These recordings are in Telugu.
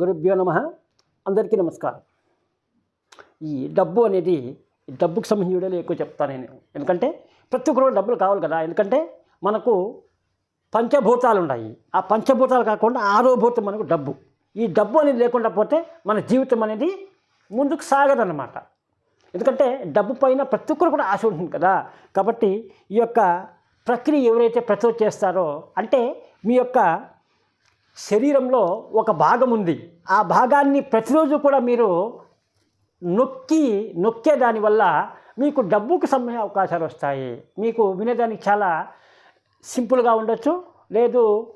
గురుభ్యో నమ. అందరికీ నమస్కారం. ఈ డబ్బు అనేది డబ్బుకు సంబంధించిన వీడియోలో ఎక్కువ చెప్తాను నేను. ఎందుకంటే ప్రతి ఒక్కరు డబ్బులు కావాలి కదా. ఎందుకంటే మనకు పంచభూతాలు ఉన్నాయి. ఆ పంచభూతాలు కాకుండా ఆరో భూతం మనకు డబ్బు. ఈ డబ్బు అనేది లేకుండా పోతే మన జీవితం అనేది ముందుకు సాగదన్నమాట. ఎందుకంటే డబ్బు పైన ప్రతి ఒక్కరు కూడా ఆశ ఉంటుంది కదా. కాబట్టి ఈ యొక్క ప్రక్రియ ఎవరైతే ప్రతి చేస్తారో అంటే మీ యొక్క శరీరంలో ఒక భాగం ఉంది. ఆ భాగాన్ని ప్రతిరోజు కూడా మీరు నొక్కి నొక్కే దానివల్ల మీకు డబ్బుకు సంబంధించిన అవకాశాలు వస్తాయి. మీకు వినేదానికి చాలా సింపుల్గా ఉండొచ్చు. లేదు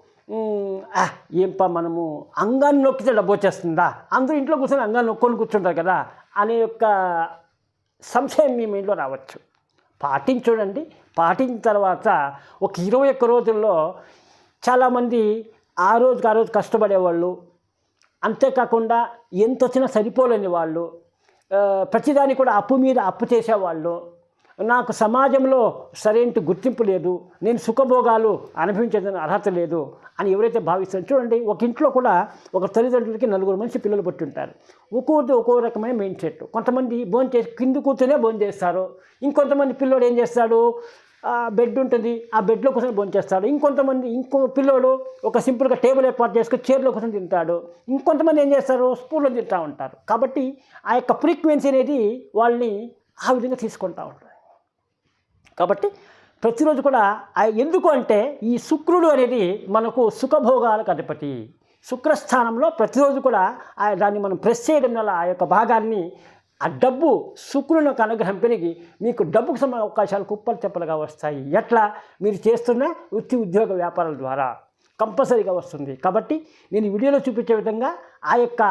ఏంపా మనము అంగాన్ని నొక్కితే డబ్బు వచ్చేస్తుందా? అందరూ ఇంట్లో కూర్చొని అంగాన్ని నొక్కొని కూర్చుంటారు కదా? అనే యొక్క సంశయం మీ మైండ్లో రావచ్చు. పాటించుడండి పాటించిన తర్వాత ఒక ఇరవై ఒక్క రోజుల్లో చాలామంది ఆ రోజుకి ఆ రోజు కష్టపడేవాళ్ళు. అంతేకాకుండా ఎంత వచ్చినా సరిపోలేని వాళ్ళు. ప్రతిదాన్ని కూడా అప్పు మీద అప్పు చేసేవాళ్ళు. నాకు సమాజంలో సరైన గుర్తింపు లేదు. నేను సుఖభోగాలు అనుభవించేదని అర్హత లేదు అని ఎవరైతే భావిస్తారో చూడండి ఒక ఇంట్లో కూడా ఒక తల్లిదండ్రులకి నలుగురు మంచి పిల్లలు పుట్టి ఉంటారు. ఒక్కొక్కటి ఒక్కో రకమైన మైండ్ సెట్ కొంతమంది భోజనం చేసి కింద కూర్చొనే భోజనం చేస్తారు ఇంకొంతమంది పిల్లోడు ఏం చేస్తాడు? బెడ్ ఉంటుంది. ఆ బెడ్లో కూర్చొని భోంచేస్తాడు ఇంకొంతమంది ఇంకో పిల్లోడు ఒక సింపుల్గా టేబుల్ ఏర్పాటు చేసుకుని చైర్లో కూర్చొని తింటాడు. ఇంకొంతమంది ఏం చేస్తారు? స్పూన్లో తింటూ ఉంటారు. కాబట్టి ఆ యొక్క ఫ్రీక్వెన్సీ అనేది వాళ్ళని ఆ విధంగా తీసుకుంటూ ఉంటారు కాబట్టి ప్రతిరోజు కూడా ఆ- ఎందుకు అంటే ఈ శుక్రుడు అనేది మనకు సుఖభోగాలకు అధిపతి. శుక్రస్థానంలో ప్రతిరోజు కూడా ఆ దాన్ని మనం ప్రెస్ చేయడం వల్ల ఆ యొక్క భాగాన్ని ఆ డబ్బు శుక్రుని యొక్క అనుగ్రహం పెరిగి మీకు డబ్బుకు సంబంధించిన అవకాశాలు కుప్పలు తెప్పలుగా వస్తాయి. ఎట్లా? మీరు చేస్తున్న వృత్తి ఉద్యోగ వ్యాపారాల ద్వారా కంపల్సరీగా వస్తుంది. కాబట్టి నేను వీడియోలో చూపించే విధంగా ఆ యొక్క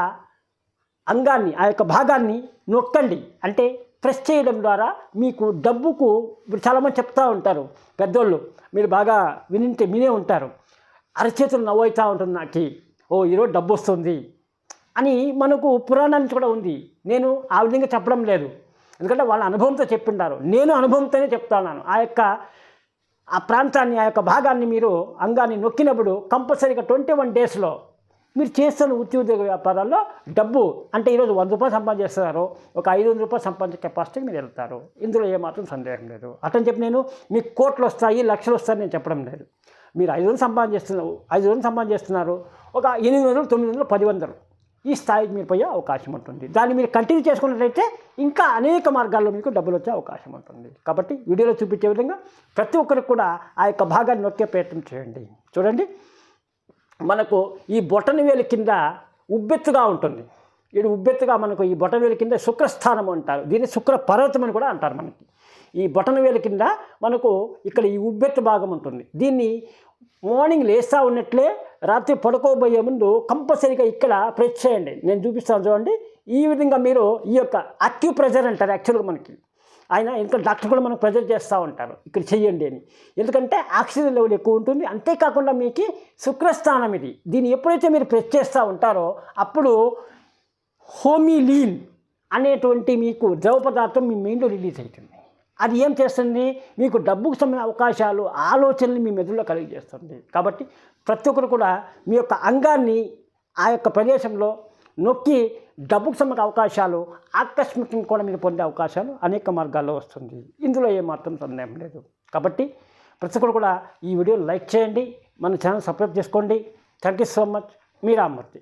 అంగాన్ని ఆ యొక్క భాగాన్ని నొక్కండి. అంటే ప్రెస్ చేయడం ద్వారా మీకు డబ్బుకు ఇప్పుడు చాలామంది చెప్తూ ఉంటారు పెద్దోళ్ళు మీరు బాగా వినింటే వినే ఉంటారు. అరచేతులు నవ్వుతూ ఉంటుంది నాకు. ఓ ఈరోజు డబ్బు వస్తుంది. అని మనకు పురాణాల కూడా ఉంది. నేను ఆ విధంగా చెప్పడం లేదు. ఎందుకంటే వాళ్ళ అనుభవంతో చెప్పిండారు. నేను అనుభవంతోనే చెప్తున్నాను. ఆ యొక్క ఆ ప్రాంతాన్ని ఆ యొక్క భాగాన్ని మీరు అంగాన్ని నొక్కినప్పుడు కంపల్సరీగా ట్వంటీ వన్ డేస్లో మీరు చేస్తున్న ఉద్యోగ వ్యాపారాల్లో డబ్బు అంటే ఈరోజు వంద రూపాయలు సంపాదిస్తున్నారు ఒక ఐదు వందల రూపాయలు సంపాదించే కెపాసిటీకి మీరు వెళ్తారు. ఇందులో ఏమాత్రం సందేహం లేదు. అటని చెప్పి నేను మీకు కోట్లు వస్తాయి లక్షలు వస్తాయని నేను చెప్పడం లేదు. మీరు ఐదు వందలు సంపాదించేస్తున్నారు ఐదు వందలు సంపాదిస్తున్నారు. ఒక ఎనిమిది వందలు తొమ్మిది వందలు పది వందలు. ఈ స్థాయికి మీరు పోయే అవకాశం ఉంటుంది. దాన్ని మీరు కంటిన్యూ చేసుకున్నట్లయితే ఇంకా అనేక మార్గాల్లో మీకు డబ్బులు వచ్చే అవకాశం ఉంటుంది. కాబట్టి వీడియోలో చూపించే విధంగా ప్రతి ఒక్కరికి కూడా ఆ యొక్క భాగాన్ని నొక్కే ప్రయత్నం చేయండి. చూడండి. మనకు ఈ బొటన వేలు కింద ఉబ్బెత్తుగా ఉంటుంది. ఇది ఉబ్బెత్తుగా మనకు ఈ బొటనవేలు కింద శుక్రస్థానం అంటారు. దీన్ని శుక్ర పర్వతం అని కూడా అంటారు మనకి. ఈ బొటనవేలు కింద మనకు ఇక్కడ ఈ ఉబ్బెత్తు భాగం ఉంటుంది. దీన్ని మార్నింగ్ లేస్తూ ఉన్నట్లే రాత్రి పడుకోబోయే ముందు కంపల్సరీగా ఇక్కడ ప్రెస్ చేయండి. నేను చూపిస్తాను చూడండి. ఈ విధంగా మీరు ఈ యొక్క అక్యూ ప్రెజర్ అంటారు యాక్చువల్గా మనకి. ఆయన ఇంకా డాక్టర్ కూడా మనకు ప్రెజర్ చేస్తూ ఉంటారు. ఇక్కడ చెయ్యండి అని. ఎందుకంటే ఆక్సిజన్ లెవెల్ ఎక్కువ ఉంటుంది. అంతేకాకుండా మీకు శుక్రస్థానం ఇది. దీన్ని ఎప్పుడైతే మీరు ప్రెస్ చేస్తూ ఉంటారో అప్పుడు హోమిలీన్ అనేటువంటి మీకు ద్రవ పదార్థం మీ మెయిన్లో రిలీజ్ అవుతుంది. అది ఏం చేస్తుంది? మీకు డబ్బుకు సంబంధించిన అవకాశాలు ఆలోచనలు మీ మెదడులో కలిగజేస్తుంది కాబట్టి ప్రతి ఒక్కరు కూడా మీ యొక్క అంగాన్ని ఆ యొక్క ప్రదేశంలో నొక్కి డబ్బుకు సంబంధించిన అవకాశాలు ఆకస్మికంగా కూడా మీరు పొందే అవకాశాలు అనేక మార్గాల్లో వస్తుంది. ఇందులో ఏమాత్రం సందేహం లేదు. కాబట్టి ప్రతి ఒక్కరు కూడా ఈ వీడియో లైక్ చేయండి. మన ఛానల్ సబ్స్క్రైబ్ చేసుకోండి. Thank you so much. Meera Rammurthy